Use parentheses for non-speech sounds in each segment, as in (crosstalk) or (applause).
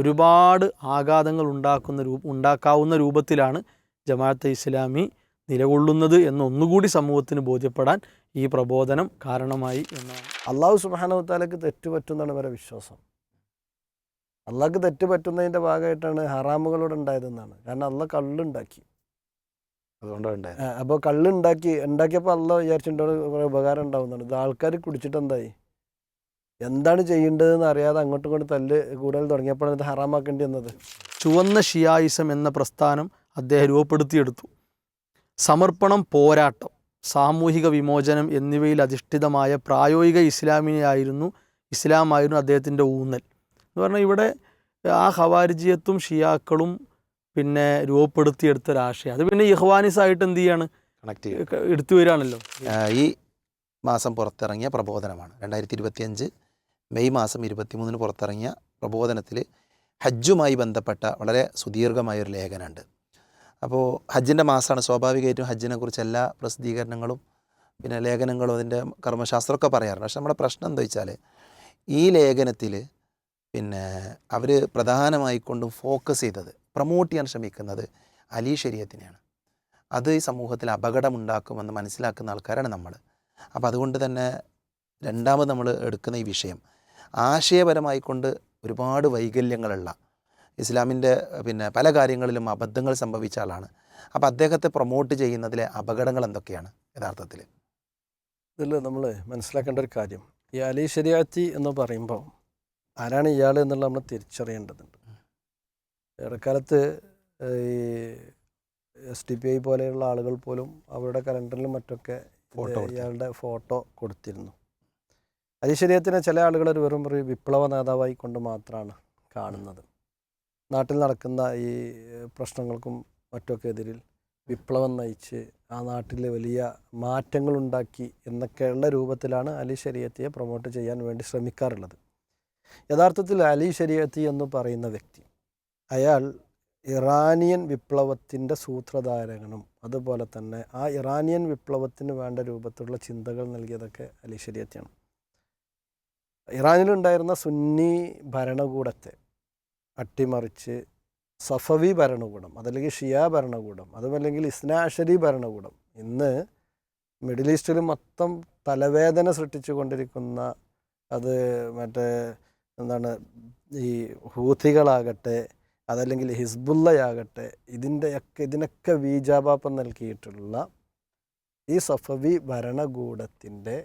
ഒരുപാട് ആഘാതങ്ങൾ ഉണ്ടാക്കുന്ന രൂപ ഉണ്ടാക്കാവുന്ന രൂപത്തിലാണ് ജമാഅത്തെ ഇസ്ലാമി നിലകൊള്ളുന്നത് എന്നൊന്നുകൂടി സമൂഹത്തിന് ബോധ്യപ്പെടാൻ ഈ പ്രബോധനം കാരണമായി എന്നാണ്. അള്ളാഹു സുബാനവത്താലക്ക് തെറ്റ് പറ്റുന്നതാണ് ഇവരെ വിശ്വാസം. അള്ളാഹ്ക്ക് തെറ്റുപറ്റുന്നതിന്റെ ഭാഗമായിട്ടാണ് ഹറാമുകളോട് ഉണ്ടായതെന്നാണ്. കാരണം അള്ളാഹ് കള്ളുണ്ടാക്കി. അതുകൊണ്ടാണ് അപ്പോൾ കള്ളുണ്ടാക്കി ഉണ്ടാക്കിയപ്പോൾ അള്ളാഹ് വിചാരിച്ചിട്ടുണ്ടോ കുറേ ഉപകാരം ഉണ്ടാവുന്നതാണ് ഇത് ആൾക്കാർ കുടിച്ചിട്ട് എന്തായി എന്താണ് ചെയ്യേണ്ടതെന്ന് അറിയാതെ അങ്ങോട്ടും ഇങ്ങോട്ടും തല്ല് കൂടുതൽ തുടങ്ങിയപ്പോഴാണ് ഇത് ഹറാമാക്കേണ്ടി വന്നത്. ചുവന്ന ഷിയായിസം എന്ന പ്രസ്ഥാനം അദ്ദേഹം രൂപപ്പെടുത്തിയെടുത്തു. സമർപ്പണം പോരാട്ടം സാമൂഹിക വിമോചനം എന്നിവയിൽ അധിഷ്ഠിതമായ പ്രായോഗിക ഇസ്ലാമിനെയായിരുന്നു ഇസ്ലാമായിരുന്നു അദ്ദേഹത്തിന്റെ ഊന്നൽ. എന്ന് പറഞ്ഞാൽ ഇവിടെ ആ ഹവാരിജിയത്തും ഷിയാക്കളും പിന്നെ രൂപപ്പെടുത്തിയെടുത്ത ഒരാശയം അത് പിന്നെ ഇഹ്വാനിസായിട്ട് എന്ത് ചെയ്യാണ്? കണക്ട് എടുത്തു വരികയാണല്ലോ. ഈ മാസം പുറത്തിറങ്ങിയ പ്രബോധനമാണ്. രണ്ടായിരത്തി ഇരുപത്തിയഞ്ച് മെയ് മാസം ഇരുപത്തിമൂന്നിന് പുറത്തിറങ്ങിയ പ്രബോധനത്തിൽ ഹജ്ജുമായി ബന്ധപ്പെട്ട വളരെ സുദീർഘമായ ഒരു ലേഖനമുണ്ട്. അപ്പോൾ ഹജ്ജിന്റെ മാസമാണ് സ്വാഭാവികമായിട്ടും ഹജ്ജിനെ കുറിച്ച് എല്ലാ പ്രസിദ്ധീകരണങ്ങളും പിന്നെ ലേഖനങ്ങളും അതിന്റെ കർമ്മശാസ്ത്രമൊക്കെ പറയാറുണ്ട്. പക്ഷെ നമ്മുടെ പ്രശ്നം എന്താ വെച്ചാൽ ഈ ലേഖനത്തിൽ പിന്നെ അവർ പ്രധാനമായിക്കൊണ്ടും ഫോക്കസ് ചെയ്തത് പ്രൊമോട്ട് ചെയ്യാൻ ശ്രമിക്കുന്നത് അലി ശരീരത്തിനെയാണ് അത് ഈ സമൂഹത്തിൽ അപകടമുണ്ടാക്കുമെന്ന് മനസ്സിലാക്കുന്ന ആൾക്കാരാണ് നമ്മൾ അപ്പോൾ അതുകൊണ്ട് തന്നെ രണ്ടാമത് നമ്മൾ എടുക്കുന്ന ഈ വിഷയം ആശയപരമായി കൊണ്ട് ഒരുപാട് വൈകല്യങ്ങളുള്ള ഇസ്ലാമിന്റെ പിന്നെ പല കാര്യങ്ങളിലും അബദ്ധങ്ങൾ സംഭവിച്ച ആളാണ്. അപ്പോൾ അദ്ദേഹത്തെ പ്രൊമോട്ട് ചെയ്യുന്നതിലെ അപകടങ്ങൾ എന്തൊക്കെയാണ് യഥാർത്ഥത്തിൽ ഇതിൽ നമ്മൾ മനസ്സിലാക്കേണ്ട ഒരു കാര്യം. ഈ അലി ശരിയാത്തി എന്ന് പറയുമ്പോൾ ആരാണ് ഇയാൾ എന്നുള്ള നമ്മൾ തിരിച്ചറിയേണ്ടതുണ്ട്. ഏറെക്കാലത്ത് ഈ എസ് ഡി പി ഐ പോലെയുള്ള ആളുകൾ പോലും അവരുടെ കലണ്ടറിലും മറ്റൊക്കെ ഇയാളുടെ ഫോട്ടോ കൊടുത്തിരുന്നു. അലി ശരീരത്തിനെ ചില ആളുകൾ ഒരു വെറും ഒരു വിപ്ലവ നേതാവായി കൊണ്ട് മാത്രമാണ് കാണുന്നത്. നാട്ടിൽ നടക്കുന്ന ഈ പ്രശ്നങ്ങൾക്കും മറ്റൊക്കെ എതിരിൽ വിപ്ലവം നയിച്ച് ആ നാട്ടിൽ വലിയ മാറ്റങ്ങളുണ്ടാക്കി എന്നൊക്കെയുള്ള രൂപത്തിലാണ് അലി ശരീഅത്തിയെ പ്രൊമോട്ട് ചെയ്യാൻ വേണ്ടി ശ്രമിക്കാറുള്ളത്. യഥാർത്ഥത്തിൽ അലി ശരീഅത്തി എന്ന് പറയുന്ന വ്യക്തി അയാൾ ഇറാനിയൻ വിപ്ലവത്തിന്റെ സൂത്രധാരകനും അതുപോലെ തന്നെ ആ ഇറാനിയൻ വിപ്ലവത്തിന് വേണ്ട രൂപത്തിലുള്ള ചിന്തകൾ നൽകിയതൊക്കെ അലി ശരീഅത്തിയാണ് ഇറാനിലുണ്ടായിരുന്ന സുന്നി ഭരണകൂടത്തെ അട്ടിമറിച്ച് സഫവി ഭരണകൂടം അതല്ലെങ്കിൽ ഷിയ ഭരണകൂടം അതുമല്ലെങ്കിൽ ഇസ്നാഷരി ഭരണകൂടം. ഇന്ന് മിഡിൽ ഈസ്റ്റിൽ മൊത്തം തലവേദന സൃഷ്ടിച്ചു കൊണ്ടിരിക്കുന്ന അത് മറ്റേ എന്താണ് ഈ ഹൂത്തികളാകട്ടെ അതല്ലെങ്കിൽ ഹിസ്ബുള്ളയാകട്ടെ ഇതിന്റെയൊക്കെ ഇതിനൊക്കെ വീജാപാപം നൽകിയിട്ടുള്ള ഈ സഫവി ഭരണകൂടത്തിന്റെ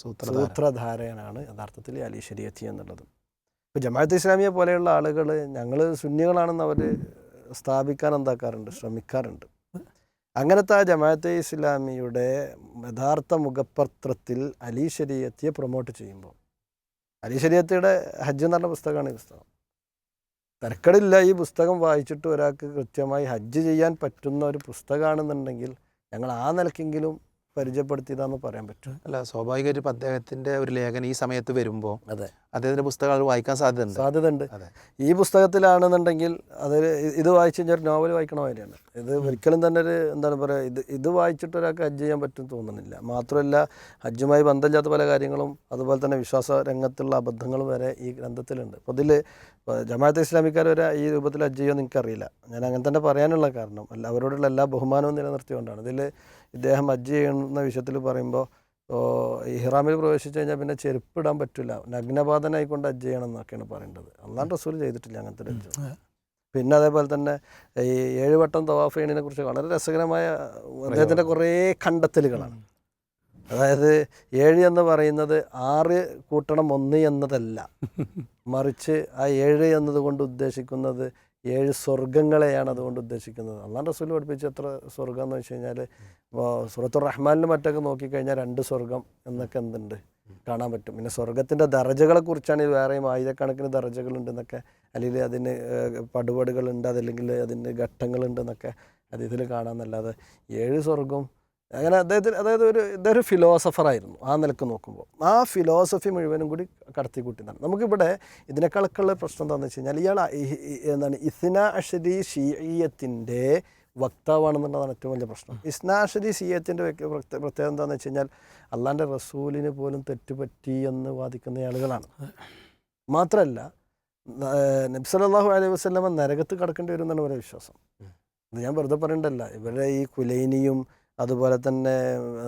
സൂത്രധാരകനാണ് യഥാർത്ഥത്തിൽ അലി ശരിയത്തി എന്നുള്ളത്. ഇപ്പോൾ ജമാഅത്ത് ഇസ്ലാമിയെ പോലെയുള്ള ആളുകൾ ഞങ്ങൾ സുന്നികളാണെന്ന് അവർ സ്ഥാപിക്കാൻ എന്താക്കാറുണ്ട്? ശ്രമിക്കാറുണ്ട്. അങ്ങനത്തെ ആ ജമാഅത്തെ ഇസ്ലാമിയുടെ യഥാർത്ഥ മുഖപത്രത്തിൽ അലി ശരീയത്തിയെ പ്രൊമോട്ട് ചെയ്യുമ്പോൾ അലി ശരീയത്തിയുടെ ഹജ്ജ് എന്ന് പറഞ്ഞ പുസ്തകമാണ് ഈ പുസ്തകം. തിരക്കടില്ല ഈ പുസ്തകം വായിച്ചിട്ട് ഒരാൾക്ക് കൃത്യമായി ഹജ്ജ് ചെയ്യാൻ പറ്റുന്ന ഒരു പുസ്തകമാണെന്നുണ്ടെങ്കിൽ ഞങ്ങൾ ആ നിലക്കെങ്കിലും പരിചയപ്പെടുത്തിയതാന്ന് പറയാൻ പറ്റും. അല്ല സ്വാഭാവികമായിട്ടും അദ്ദേഹത്തിന്റെ അദ്ദേഹത്തിന്റെ ഒരു ലേഖനം ഈ സമയത്ത് വരുമ്പോൾ അതെ. അദ്ദേഹത്തിന്റെ പുസ്തകങ്ങൾ വായിക്കാൻ സാധ്യതയുണ്ട്. സാധ്യതയുണ്ട്. ഈ പുസ്തകത്തിലാണെന്നുണ്ടെങ്കിൽ അത് ഇത് വായിച്ചു കഴിഞ്ഞാൽ ഒരു നോവൽ വായിക്കണ മാതിരിയാണ്. ഇത് ഒരിക്കലും തന്നെ ഒരു എന്താണ് പറയുക ഇത് ഇത് വായിച്ചിട്ട് ഒരാൾക്ക് ഹജ്ജ് ചെയ്യാൻ പറ്റും തോന്നുന്നില്ല. മാത്രമല്ല ഹജ്ജുമായി ബന്ധമില്ലാത്ത പല കാര്യങ്ങളും അതുപോലെ തന്നെ വിശ്വാസ രംഗത്തുള്ള അബദ്ധങ്ങളും വരെ ഈ ഗ്രന്ഥത്തിലുണ്ട്. അപ്പോൾ ഇതിൽ ജമാഅത്ത് ഇസ്ലാമിക്കാർ വരെ ഈ രൂപത്തിൽ ഹജ്ജ് ചെയ്യുമെന്ന് എനിക്കറിയില്ല. ഞാൻ അങ്ങനെ തന്നെ പറയാനുള്ള കാരണം അല്ല അവരോടുള്ള എല്ലാ ബഹുമാനവും നിലനിർത്തിക്കൊണ്ടാണ്. ഇതിൽ ഇദ്ദേഹം ഹജ്ജ് ചെയ്യുന്ന വിഷയത്തിൽ പറയുമ്പോൾ ഇഹ്റാമിൽ പ്രവേശിച്ചു കഴിഞ്ഞാൽ പിന്നെ ചെരുപ്പ് ഇടാൻ പറ്റില്ല നഗ്നപാതനായിക്കൊണ്ട് ഹജ്ജ് ചെയ്യണം എന്നൊക്കെയാണ് പറയേണ്ടത്. അള്ളാൻ റസൂൽ ചെയ്തിട്ടില്ല അങ്ങനത്തെ ഹജ്ജ്. പിന്നെ അതേപോലെ തന്നെ ഈ ഏഴുവട്ടം തവാഫ് ചെയ്യണതിനെ കുറിച്ച് വളരെ രസകരമായ അദ്ദേഹത്തിന്റെ കുറേ കണ്ടെത്തലുകളാണ്. അതായത് ഏഴ് എന്ന് പറയുന്നത് ആറ് കൂട്ടണം ഒന്ന് എന്നതല്ല. (laughs) മറിച്ച് ആ ഏഴ് എന്നതുകൊണ്ട് ഉദ്ദേശിക്കുന്നത് ഏഴ് സ്വർഗങ്ങളെയാണ് അതുകൊണ്ട് ഉദ്ദേശിക്കുന്നത്. അള്ളാൻ റസൂൽ പഠിപ്പിച്ച എത്ര സ്വർഗം എന്ന് വെച്ച് കഴിഞ്ഞാൽ സുറത്തുർ റഹ്മാനിലും മറ്റൊക്കെ നോക്കിക്കഴിഞ്ഞാൽ രണ്ട് സ്വർഗം എന്നൊക്കെ എന്തുണ്ട് കാണാൻ പറ്റും. പിന്നെ സ്വർഗത്തിന്റെ ദർജകളെ കുറിച്ചാണ് ഇത് വേറെയും ആയിരക്കണക്കിന് ദർജകളുണ്ട് എന്നൊക്കെ അല്ലെങ്കിൽ അതിന് പടുപടുകളുണ്ട് അതല്ലെങ്കിൽ അതിന് ഘട്ടങ്ങളുണ്ട് എന്നൊക്കെ അത് ഇതിൽ കാണാമെന്നല്ലാതെ ഏഴ് സ്വർഗം അങ്ങനെ അദ്ദേഹത്തിന് അതായത് ഒരു ഇദ്ദേഹം ഒരു ഫിലോസഫറായിരുന്നു ആ നിലയ്ക്ക് നോക്കുമ്പോൾ ആ ഫിലോസഫി മുഴുവനും കൂടി കടത്തി കൂട്ടിയതാണ്. നമുക്കിവിടെ ഇതിനേക്കാളൊക്കെയുള്ള പ്രശ്നം എന്താണെന്ന് വെച്ച് കഴിഞ്ഞാൽ ഇയാൾ എന്താണ് ഇസ്ന അഷരി ഷീയത്തിന്റെ വക്താവാണെന്നുള്ളതാണ് ഏറ്റവും വലിയ പ്രശ്നം. ഇസ്നാഷരി സിയത്തിന്റെ പ്രത്യേകത എന്താണെന്ന് വെച്ച് കഴിഞ്ഞാൽ അള്ളാന്റെ റസൂലിന് പോലും തെറ്റുപറ്റി എന്ന് വാദിക്കുന്ന ആളുകളാണ്. മാത്രമല്ല നബ്സലാഹു അലൈഹി വസ്ലമ നരകത്ത് കടക്കേണ്ടി വരും എന്നാണ് ഇവരുടെ വിശ്വാസം. ഞാൻ വെറുതെ പറയണ്ടല്ല. ഇവരുടെ ഈ കുലൈനിയും അതുപോലെ തന്നെ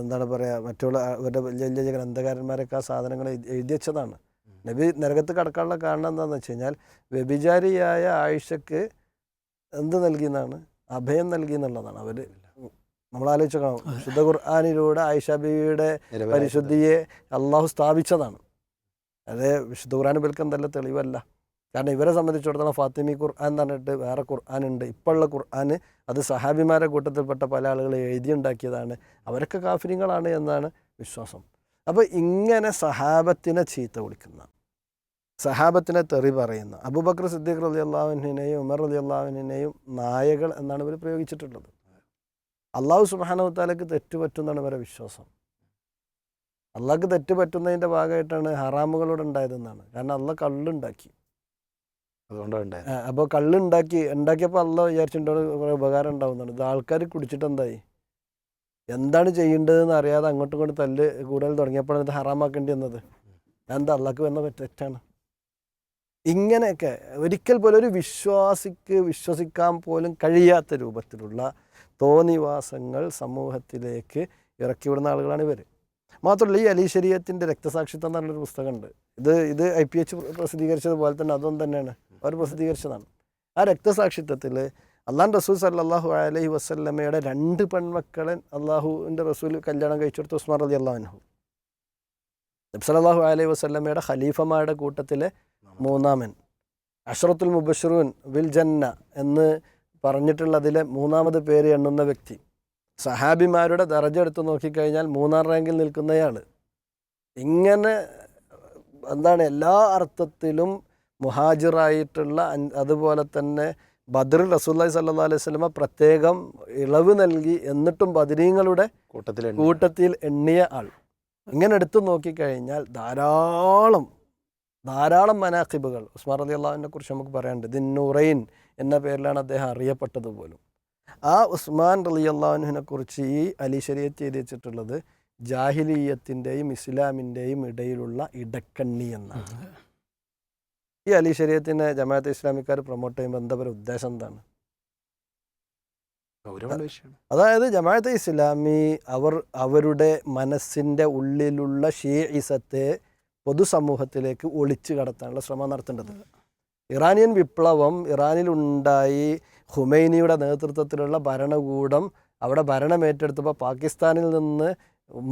എന്താണ് പറയുക മറ്റുള്ള ഇവരുടെ വലിയ വലിയ ഗ്രന്ഥകാരന്മാരൊക്കെ ആ സാധനങ്ങൾ എഴുതി വെച്ചതാണ്. നബി നരകത്ത് കടക്കാനുള്ള കാരണം എന്താണെന്ന് വെച്ച് കഴിഞ്ഞാൽ വ്യഭിചാരിയായ ആയിഷക്ക് എന്ത് നൽകിയെന്നാണ്? അഭയം നൽകി എന്നുള്ളതാണ് അവർ നമ്മൾ ആലോചിക്കണം ശുദ്ധ ഖുർആാനിലൂടെ ആയിഷ ബീവിയുടെ പരിശുദ്ധിയെ അള്ളാഹു സ്ഥാപിച്ചതാണ്. അത് വിശുദ്ധ ഇവർക്ക് എന്തല്ല തെളിവല്ല. കാരണം ഇവരെ സംബന്ധിച്ചിടത്തോളം ഫാത്തിമി ഖുർആൻ എന്ന് പറഞ്ഞിട്ട് വേറെ ഖുർആൻ ഉണ്ട്. ഇപ്പോഴുള്ള ഖുർആൻ അത് സഹാബിമാരെ കൂട്ടത്തിൽപ്പെട്ട പല ആളുകൾ എഴുതിയുണ്ടാക്കിയതാണ് അവരൊക്കെ കാഫര്യങ്ങളാണ് എന്നാണ് വിശ്വാസം. അപ്പോൾ ഇങ്ങനെ സഹാബത്തിനെ ചീത്ത വിളിക്കുന്ന സഹാബത്തിനെ തെറി പറയുന്ന അബൂബക്കർ സിദ്ദീഖ് റലി അള്ളാഹുവിനെയും ഉമർ റലി അള്ളാഹുവിനെയും നായകൾ എന്നാണ് ഇവർ പ്രയോഗിച്ചിട്ടുള്ളത്. അള്ളാഹു സുബാനവത്താലയ്ക്ക് തെറ്റുപറ്റുന്നതാണ് ഇവരെ വിശ്വാസം. അള്ളാഹ്ക്ക് തെറ്റുപറ്റുന്നതിന്റെ ഭാഗമായിട്ടാണ് ഹറാമുകളോട് ഉണ്ടായതെന്നാണ്. കാരണം അള്ള കള്ളുണ്ടാക്കി. അതുകൊണ്ടാണ് കള്ള് അപ്പോൾ ഉണ്ടാക്കിയപ്പോ ഉണ്ടാക്കിയപ്പോൾ അള്ള വിചാരിച്ചിട്ടുണ്ടോ കുറേ ഉപകാരം ഉണ്ടാവുന്നതാണ് ഇത് ആൾക്കാർ കുടിച്ചിട്ട് എന്തായി? എന്താണ് ചെയ്യേണ്ടതെന്ന് അറിയാതെ അങ്ങോട്ടും ഇങ്ങോട്ടും തല്ല് കൂടുതൽ തുടങ്ങിയപ്പോഴാണ് ഇത് ഹറാമാക്കേണ്ടി വന്നത്. എന്താ അള്ളാക്ക് വന്ന തെറ്റാണ്? ഇങ്ങനെയൊക്കെ ഒരിക്കൽ പോലും ഒരു വിശ്വാസിക്ക് വിശ്വസിക്കാൻ പോലും കഴിയാത്ത രൂപത്തിലുള്ള തോന്നിവാസങ്ങൾ സമൂഹത്തിലേക്ക് ഇറക്കി വിടുന്ന ആളുകളാണ് ഇവർ മാത്രമല്ല ഈ അലീശ്വരീയത്തിന്റെ രക്തസാക്ഷിത്വം എന്ന് പറഞ്ഞൊരു പുസ്തകമുണ്ട്. ഇത് ഇത് ഐ പി എച്ച് പ്രസിദ്ധീകരിച്ചതുപോലെ തന്നെ അതും തന്നെയാണ്. അവർ പ്രസിദ്ധീകരിച്ചതാണ്. ആ രക്തസാക്ഷിത്വത്തിൽ അള്ളാൻ റസൂൽ സല്ലാഹു അലൈഹി വസ്ല്ലമ്മയുടെ രണ്ട് പെൺമക്കളെ അള്ളാഹുവിന്റെ റസൂൽ കല്യാണം കഴിച്ചെടുത്ത് ഉസ്മാൻ അലി അള്ളാഹു നബ്സലാഹു അലൈഹി വസ്ല്ലമ്മയുടെ ഖലീഫമാരുടെ കൂട്ടത്തിലെ മൂന്നാമൻ. അഷ്റത്തുൽ മുബഷറൂൻ വിൽ ജന്ന എന്ന് പറഞ്ഞിട്ടുള്ളതിലെ മൂന്നാമത് പേര് എണ്ണുന്ന വ്യക്തി. സഹാബിമാരുടെ ദർജ എടുത്ത് നോക്കിക്കഴിഞ്ഞാൽ മൂന്നാം റാങ്കിൽ നിൽക്കുന്നയാൾ ഇങ്ങനെ എന്താണ് എല്ലാ അർത്ഥത്തിലും മുഹാജിറായിട്ടുള്ള അതുപോലെ തന്നെ ബദർ റസൂല്ലായി സല്ലാ അലൈഹി സ്വലമ പ്രത്യേകം ഇളവ് നൽകി എന്നിട്ടും ബദരീങ്ങളുടെ കൂട്ടത്തിൽ കൂട്ടത്തിൽ എണ്ണിയ ആൾ. ഇങ്ങനെ എടുത്തു നോക്കിക്കഴിഞ്ഞാൽ ധാരാളം ധാരാളം മനാഖിബുകൾ ഉസ്മാൻ അലി അള്ളാഹുവിനെ കുറിച്ച് നമുക്ക് പറയാനുണ്ട്. ദിന്നുറൈൻ എന്ന പേരിലാണ് അദ്ദേഹം അറിയപ്പെട്ടത് പോലും ആ ഉസ്മാൻ അലി അള്ളാഹുവിനെ കുറിച്ച് ഈ അലി ശരീഅത്ത് എഴുതി വെച്ചിട്ടുള്ളത് ജാഹിലീയത്തിന്റെയും ഇസ്ലാമിന്റെയും ഇടയിലുള്ള ഇടക്കണ്ണി എന്നാണ്. ഈ അലി ശരീരത്തിനെ ജമാഅത്ത് ഇസ്ലാമിക്കാർ പ്രൊമോട്ട് ചെയ്യുമ്പോൾ എന്താ പറയുക ഉദ്ദേശം എന്താണ്? അതായത് ജമാഅത്ത് ഇസ്ലാമി അവർ അവരുടെ മനസ്സിന്റെ ഉള്ളിലുള്ള ഷീഇസത്തെ പൊതുസമൂഹത്തിലേക്ക് ഒളിച്ചു കടത്താനുള്ള ശ്രമം നടത്തേണ്ടത്. ഇറാനിയൻ വിപ്ലവം ഇറാനിലുണ്ടായി ഹുമൈനിയുടെ നേതൃത്വത്തിലുള്ള ഭരണകൂടം അവിടെ ഭരണം ഏറ്റെടുത്തപ്പോൾ പാകിസ്ഥാനിൽ നിന്ന്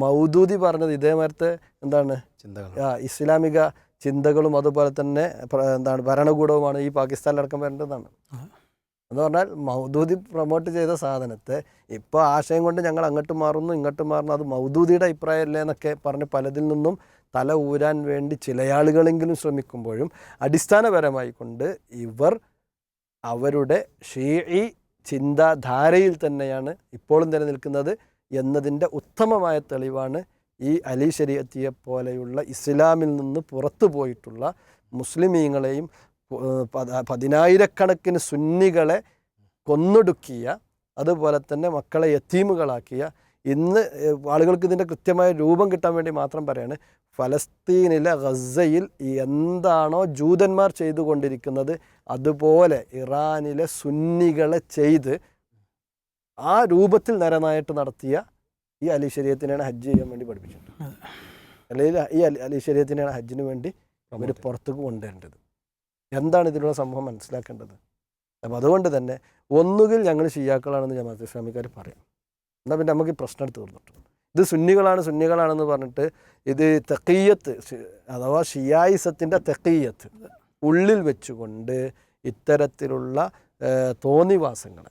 മൗദൂദി പറഞ്ഞത് ഇതേമാരത്തെ എന്താണ്? ചിന്തകൾ ഇസ്ലാമിക ചിന്തകളും അതുപോലെ തന്നെ എന്താണ് ഭരണകൂടവുമാണ് ഈ പാകിസ്ഥാനിലടക്കം വരേണ്ടതാണ് എന്ന് പറഞ്ഞാൽ മൗദൂദി പ്രൊമോട്ട് ചെയ്ത സാധനത്തെ ഇപ്പോൾ ആശയം കൊണ്ട് ഞങ്ങൾ അങ്ങോട്ട് മാറുന്നു ഇങ്ങോട്ട് മാറുന്നു അത് മൗദൂദിയുടെ അഭിപ്രായമല്ലേ എന്നൊക്കെ പറഞ്ഞ് പലതിൽ നിന്നും തല ഊരാൻ വേണ്ടി ചിലയാളുകളെങ്കിലും ശ്രമിക്കുമ്പോഴും അടിസ്ഥാനപരമായി കൊണ്ട് ഇവർ അവരുടെ ഷീഇ ചിന്താധാരയിൽ തന്നെയാണ് ഇപ്പോഴും നിലനിൽക്കുന്നത് എന്നതിന്റെ ഉത്തമമായ തെളിവാണ് ഈ അലി ശരീഅത്തിയെ പോലെയുള്ള ഇസ്ലാമിൽ നിന്ന് പുറത്തു പോയിട്ടുള്ള മുസ്ലിമീങ്ങളെയും പതിനായിരക്കണക്കിന് സുന്നികളെ കൊന്നൊടുക്കിയ അതുപോലെ തന്നെ മക്കളെ യത്തീമുകളാക്കിയ ഇന്ന് ആളുകൾക്ക് ഇതിന്റെ കൃത്യമായ രൂപം കിട്ടാൻ വേണ്ടി മാത്രം പറയാണ് ഫലസ്തീനിലെ ഗസയിൽ എന്താണോ ജൂതന്മാർ ചെയ്തുകൊണ്ടിരിക്കുന്നത് അതുപോലെ ഇറാനിലെ സുന്നികളെ ചെയ്ത് ആ രൂപത്തിൽ നരനായിട്ട് നടത്തിയ ഈ അലി ശരീരത്തിനെയാണ് ഹജ്ജ് ചെയ്യാൻ വേണ്ടി പഠിപ്പിച്ചിട്ടുണ്ട് അല്ലെങ്കിൽ ഈ അലി അലി ശരീരത്തിനെയാണ് ഹജ്ജിന് വേണ്ടി അവർ പുറത്തേക്ക് കൊണ്ടുവരേണ്ടത്. എന്താണ് ഇതിലുള്ള സംഭവം മനസ്സിലാക്കേണ്ടത്? അപ്പോൾ അതുകൊണ്ട് തന്നെ ഒന്നുകിൽ ഞങ്ങൾ ഷിയാക്കളാണെന്ന് ജമാഅത്ത് ഇസ്ലാമിക്കാർ പറയും. എന്നാൽ പിന്നെ നമുക്ക് ഈ പ്രശ്നം തീർന്നിട്ടു. ഇത് സുന്നികളാണ് സുന്നികളാണെന്ന് പറഞ്ഞിട്ട് ഇത് തെക്കീയത്ത് അഥവാ ഷിയായിസത്തിന്റെ തെക്കീയത്ത് ഉള്ളിൽ വെച്ചുകൊണ്ട് ഇത്തരത്തിലുള്ള തോന്നിവാസങ്ങളെ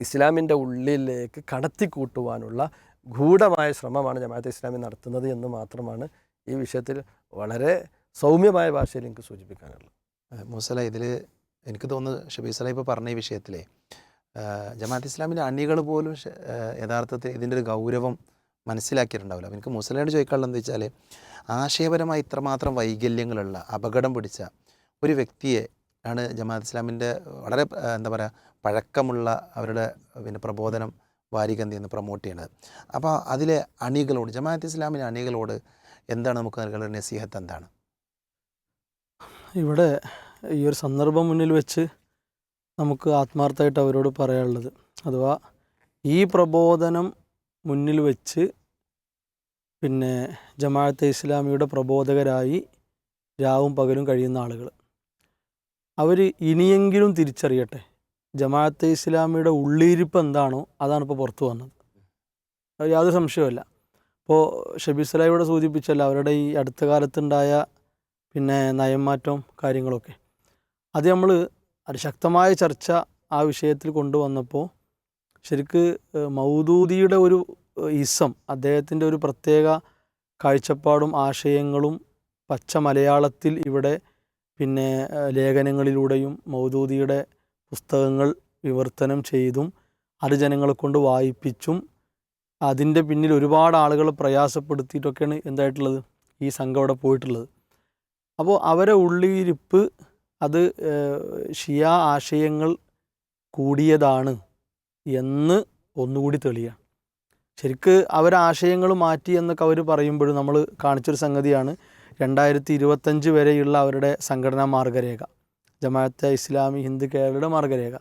ഇസ്ലാമിന്റെ ഉള്ളിലേക്ക് കടത്തിക്കൂട്ടുവാനുള്ള ഗൂഢമായ ശ്രമമാണ് ജമാഅത്ത് ഇസ്ലാമി നടത്തുന്നത് എന്ന് മാത്രമാണ് ഈ വിഷയത്തിൽ വളരെ സൗമ്യമായ ഭാഷയിൽ എനിക്ക് സൂചിപ്പിക്കാനുള്ളത്. മൂസല ഇതിൽ എനിക്ക് തോന്നുന്നു ഷബീസ് സല ഇപ്പോൾ പറഞ്ഞ ഈ വിഷയത്തിലെ ജമാഅത്ത് ഇസ്ലാമിന്റെ അണികൾ പോലും യഥാർത്ഥത്തിൽ ഇതിന്റെ ഒരു ഗൗരവം മനസ്സിലാക്കിയിട്ടുണ്ടാവില്ല. എനിക്ക് മുസലയോട് ചോദിക്കാനുള്ളത് എന്താ വെച്ചാൽ ആശയപരമായി ഇത്രമാത്രം വൈകല്യങ്ങളുള്ള അപകടം പിടിച്ച ഒരു വ്യക്തിയെ ആണ് ജമാഅത്ത് ഇസ്ലാമിന്റെ വളരെ എന്താ പറയുക പഴക്കമുള്ള അവരുടെ പിന്നെ പ്രബോധനം വാരികന്തി എന്ന് പ്രൊമോട്ട് ചെയ്യണത്. അപ്പോൾ അതിലെ അണികളോട് ജമാഅത്ത് ഇസ്ലാമിലെ അണികളോട് എന്താണ് നമുക്ക് നൽകേണ്ട നസീഹത്ത് എന്താണ്? ഇവിടെ ഈ ഒരു സന്ദർഭം മുന്നിൽ വെച്ച് നമുക്ക് ആത്മാർത്ഥമായിട്ട് അവരോട് പറയാനുള്ളത്. അഥവാ ഈ പ്രബോധനം മുന്നിൽ വെച്ച് പിന്നെ ജമാഅത്തെ ഇസ്ലാമിയുടെ പ്രബോധകരായി രാവും പകലും കഴിയുന്ന ആളുകൾ. അവർ ഇനിയെങ്കിലും തിരിച്ചറിയട്ടെ? ജമാഅത്തെ ഇസ്ലാമിയുടെ ഉള്ളിരിപ്പ് എന്താണോ അതാണ് ഇപ്പോൾ പുറത്തു വന്നത്. യാതൊരു സംശയവുമില്ല. ഇപ്പോൾ ഷബീസല സൂചിപ്പിച്ചല്ല അവരുടെ ഈ അടുത്ത കാലത്തുണ്ടായ പിന്നെ നയംമാറ്റവും കാര്യങ്ങളൊക്കെ. അത് നമ്മൾ അതിശക്തമായ ചർച്ച ആ വിഷയത്തിൽ കൊണ്ടുവന്നപ്പോൾ ശരിക്ക് മൗദൂദിയുടെ ഒരു ഈസം അദ്ദേഹത്തിന്റെ ഒരു പ്രത്യേക കാഴ്ചപ്പാടും ആശയങ്ങളും പച്ച മലയാളത്തിൽ ഇവിടെ പിന്നെ ലേഖനങ്ങളിലൂടെയും മൗദൂദിയുടെ പുസ്തകങ്ങൾ വിവർത്തനം ചെയ്തും അത് ജനങ്ങളെ കൊണ്ട് വായിപ്പിച്ചും അതിന്റെ പിന്നിൽ ഒരുപാട് ആളുകളെ പ്രയാസപ്പെടുത്തിയിട്ടൊക്കെയാണ് എന്തായിട്ടുള്ളത് ഈ സംഘം അവിടെ പോയിട്ടുള്ളത്. അപ്പോൾ അവരെ ഉള്ളിരിപ്പ് അത് ഷിയ ആശയങ്ങൾ കൂടിയതാണ് എന്ന് ഒന്നുകൂടി തെളിയാണ് ശരിക്ക് അവർ ആശയങ്ങൾ മാറ്റി എന്നൊക്കെ അവർ പറയുമ്പോഴും നമ്മൾ കാണിച്ചൊരു സംഗതിയാണ് രണ്ടായിരത്തി ഇരുപത്തഞ്ച് വരെയുള്ള അവരുടെ സംഘടനാ മാർഗരേഖ. ജമാഅത്തെ ഇസ്ലാമി ഹിന്ദു കേരളയുടെ മാർഗരേഖ.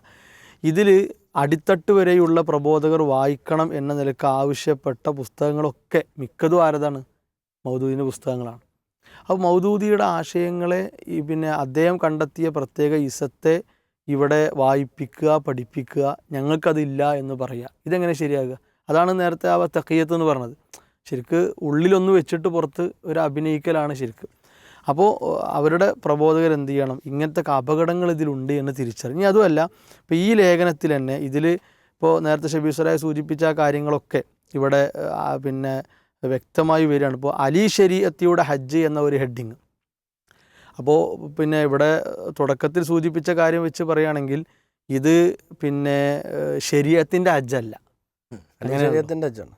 ഇതിൽ അടിത്തട്ട് വരെയുള്ള പ്രബോധകർ വായിക്കണം എന്ന നിലയ്ക്ക് ആവശ്യപ്പെട്ട പുസ്തകങ്ങളൊക്കെ മിക്കതും ആരതാണ്? മൗദൂദിന്റെ പുസ്തകങ്ങളാണ്. അപ്പോൾ മൗദൂദിയുടെ ആശയങ്ങളെ ഈ പിന്നെ അദ്ദേഹം കണ്ടെത്തിയ പ്രത്യേക ഇസത്തെ ഇവിടെ വായിപ്പിക്കുക പഠിപ്പിക്കുക ഞങ്ങൾക്കതില്ല എന്ന് പറയുക ഇതെങ്ങനെ ശരിയാകുക? അതാണ് നേരത്തെ ആ തക്കയ്യത്ത് എന്ന് പറഞ്ഞത്. ശരിക്ക് ഉള്ളിലൊന്ന് വെച്ചിട്ട് പുറത്ത് ഒരു അഭിനയിക്കലാണ് ശരിക്ക്. അപ്പോൾ അവരുടെ പ്രബോധകർ എന്ത് ചെയ്യണം? ഇങ്ങനത്തെ അപകടങ്ങൾ ഇതിലുണ്ട് എന്ന് തിരിച്ചറിഞ്ഞ്. അതുമല്ല ഇപ്പോൾ ഈ ലേഖനത്തിൽ തന്നെ ഇതിൽ ഇപ്പോൾ നേരത്തെ ഷബീസ്വരായ സൂചിപ്പിച്ച കാര്യങ്ങളൊക്കെ ഇവിടെ പിന്നെ വ്യക്തമായി വരികയാണ്. ഇപ്പോൾ അലി ശരീഅത്തിയുടെ ഹജ്ജ് എന്ന ഒരു ഹെഡിങ്. അപ്പോൾ പിന്നെ ഇവിടെ തുടക്കത്തിൽ സൂചിപ്പിച്ച കാര്യം വെച്ച് പറയുകയാണെങ്കിൽ ഇത് പിന്നെ ശരീരത്തിന്റെ ഹജ്ജല്ല. അങ്ങനെ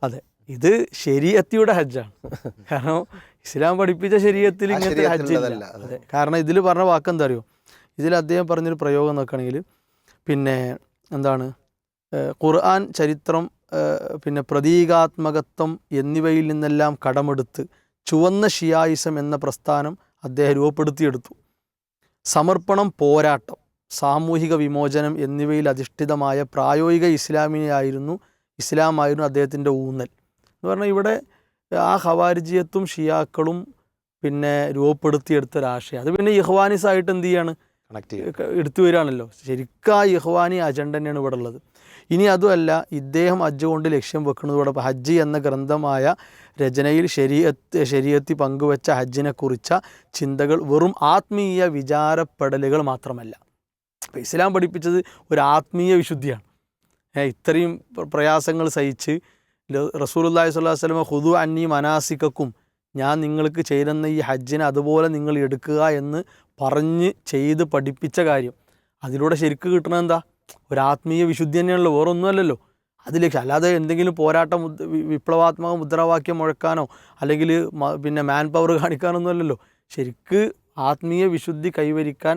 അതെ. ഇത് ശരീഅത്തിയുടെ ഹജ്ജാണ്. കാരണം ഇസ്ലാം പഠിപ്പിച്ച ശരീരത്തിൽ ഇങ്ങനത്തെ ഹജ്ജ് അതെ. കാരണം ഇതിൽ പറഞ്ഞ വാക്കെന്താ അറിയോ ഇതിൽ അദ്ദേഹം പറഞ്ഞൊരു പ്രയോഗം നോക്കുകയാണെങ്കിൽ പിന്നെ എന്താണ്? ഖുർആൻ ചരിത്രം പിന്നെ പ്രതീകാത്മകത്വം എന്നിവയിൽ നിന്നെല്ലാം കടമെടുത്ത് ചുവന്ന ഷിയായിസം എന്ന പ്രസ്ഥാനം അദ്ദേഹം രൂപപ്പെടുത്തിയെടുത്തു. സമർപ്പണം പോരാട്ടം സാമൂഹിക വിമോചനം എന്നിവയിൽ അധിഷ്ഠിതമായ പ്രായോഗിക ഇസ്ലാമിനെയായിരുന്നു ഇസ്ലാമായിരുന്നു അദ്ദേഹത്തിന്റെ ഊന്നൽ. എന്ന് പറഞ്ഞാൽ ഇവിടെ ആ ഹവാരിജിയത്തും ഷിയാക്കളും പിന്നെ രൂപപ്പെടുത്തിയെടുത്ത ഒരാശയം അത് പിന്നെ ഇഹ്വാനിസായിട്ട് എന്ത് ചെയ്യാണ്? എടുത്തു വരികയാണല്ലോ. ശരിക്കും ആ ഇഹ്വാനി അജണ്ട തന്നെയാണ് ഇവിടെ ഉള്ളത്. ഇനി അതുമല്ല ഇദ്ദേഹം ഹജ്ജ് കൊണ്ട് ലക്ഷ്യം വെക്കുന്നതോടെ ഹജ്ജ് എന്ന ഗ്രന്ഥമായ രചനയിൽ ശരീരത്ത് ശരീരത്തിൽ പങ്കുവച്ച ഹജ്ജിനെ കുറിച്ച ചിന്തകൾ വെറും ആത്മീയ വിചാരപ്പെടലുകൾ മാത്രമല്ല. അപ്പോൾ ഇസ്ലാം പഠിപ്പിച്ചത് ഒരു ആത്മീയ വിശുദ്ധിയാണ്. ഇത്രയും പ്ര- പ്രയാസങ്ങൾ സഹിച്ച് റസൂലുല്ലാഹി സ്വല്ലാ അലൈഹി വസല്ലമ ഹുദു അന്നി മനാസിക്കക്കും ഞാൻ നിങ്ങൾക്ക് ചേരുന്ന ഈ ഹജ്ജിനെ അതുപോലെ നിങ്ങൾ എടുക്കുക എന്ന് പറഞ്ഞ് ചെയ്ത് പഠിപ്പിച്ച കാര്യം. അതിലൂടെ ശരിക്ക് കിട്ടണത് എന്താ? ഒരു ആത്മീയ വിശുദ്ധി തന്നെയാണല്ലോ വേറെ ഒന്നുമല്ലല്ലോ അതിലേക്ക് അല്ലാതെ എന്തെങ്കിലും പോരാട്ടം വിപ്ലവാത്മക മുദ്രാവാക്യം മുഴക്കാനോ അല്ലെങ്കിൽ പിന്നെ മാൻ പവർ കാണിക്കാനൊന്നുമല്ലല്ലോ ശരിക്ക് ആത്മീയ വിശുദ്ധി കൈവരിക്കാൻ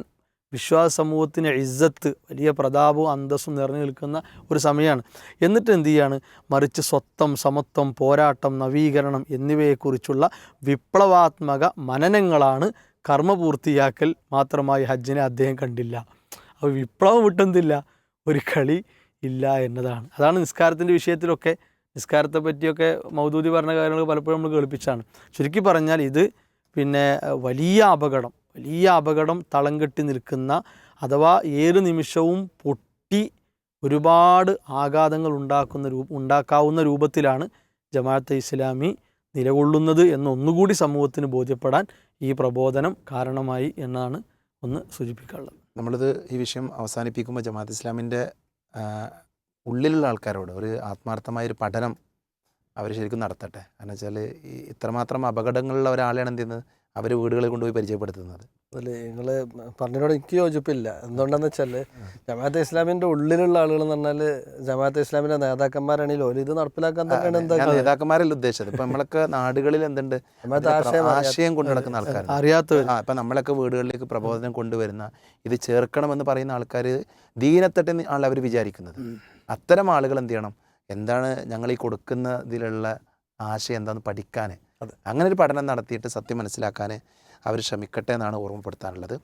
വിശ്വാസ സമൂഹത്തിന് ഇസ്സത്ത് വലിയ പ്രതാപവും അന്തസ്സും നിറഞ്ഞു നിൽക്കുന്ന ഒരു സമയമാണ്. എന്നിട്ട് എന്ത് ചെയ്യാണ്? മറിച്ച് സ്വത്വം സമത്വം പോരാട്ടം നവീകരണം എന്നിവയെക്കുറിച്ചുള്ള വിപ്ലവാത്മക മനനങ്ങളാണ് കർമ്മ പൂർത്തിയാക്കൽ മാത്രമായി ഹജ്ജിനെ അദ്ദേഹം കണ്ടില്ല. അപ്പോൾ വിപ്ലവം വിട്ടെന്തില്ല? ഒരു കളി ഇല്ല എന്നതാണ്. അതാണ് നിസ്കാരത്തിന്റെ വിഷയത്തിലൊക്കെ നിസ്കാരത്തെ പറ്റിയൊക്കെ മൗദൂദി പറഞ്ഞ കാര്യങ്ങൾ പലപ്പോഴും നമ്മൾ കേൾപ്പിച്ചാണ്. ചുരുക്കി പറഞ്ഞാൽ ഇത് പിന്നെ വലിയ അപകടം. വലിയ അപകടം തളം കെട്ടി നിൽക്കുന്ന അഥവാ ഏത് നിമിഷവും പൊട്ടി ഒരുപാട് ആഘാതങ്ങൾ ഉണ്ടാക്കുന്ന രൂപ ഉണ്ടാക്കാവുന്ന രൂപത്തിലാണ് ജമാഅത്തെ ഇസ്ലാമി നിലകൊള്ളുന്നത് എന്നൊന്നുകൂടി സമൂഹത്തിന് ബോധ്യപ്പെടാൻ ഈ പ്രബോധനം കാരണമായി എന്നാണ് ഒന്ന് സൂചിപ്പിക്കാനുള്ളത്. നമ്മളിത് ഈ വിഷയം അവസാനിപ്പിക്കുമ്പോൾ ജമാഅത്ത് ഇസ്ലാമിന്റെ ഉള്ളിലുള്ള ആൾക്കാരോട് ഒരു ആത്മാർത്ഥമായൊരു പഠനം അവർ ശരിക്കും നടത്തട്ടെ. കാരണം വെച്ചാൽ ഇത്രമാത്രം അപകടങ്ങളുള്ള ഒരാളെയാണ് എന്ത് ചെയ്യുന്നത്? അവർ വീടുകളിൽ കൊണ്ടുപോയി പരിചയപ്പെടുത്തുന്നത്. അല്ല? നിങ്ങൾ പറഞ്ഞതിനോട് എനിക്ക് യോജിപ്പില്ല. എന്തുകൊണ്ടാന്ന് വെച്ചാൽ ജമാഅത്തെ ഇസ്ലാമിന്റെ ഉള്ളിലുള്ള ആളുകൾ എന്ന് പറഞ്ഞാൽ ജമാഅത്തെ ഇസ്ലാമിന്റെ നേതാക്കന്മാരാണെങ്കിലും ഒരു ഇത് നടപ്പിലാക്കാൻ തന്നെയാണ് എന്താ നേതാക്കന്മാരല്ല ഉദ്ദേശിച്ചത്. ഇപ്പം നമ്മളൊക്കെ നാടുകളിൽ എന്തുണ്ട്? ആശയം കൊണ്ടു നടക്കുന്ന ആൾക്കാർ അറിയാത്ത ഇപ്പം നമ്മളൊക്കെ വീടുകളിലേക്ക് പ്രബോധനം കൊണ്ടുവരുന്ന ഇത് ചേർക്കണമെന്ന് പറയുന്ന ആൾക്കാർ ദീനത്തട്ടെന്ന് ആണ് അവർ വിചാരിക്കുന്നത്. അത്തരം ആളുകൾ എന്ത് ചെയ്യണം? എന്താണ് ഞങ്ങൾ ഈ കൊടുക്കുന്നതിലുള്ള ആശയം എന്താണെന്ന് പഠിക്കാൻ അങ്ങനെ ഒരു പഠനം നടത്തിയിട്ട് സത്യം മനസ്സിലാക്കാൻ അവർ ശ്രമിക്കട്ടെ എന്നാണ് ഓർമ്മപ്പെടുത്താനുള്ളത്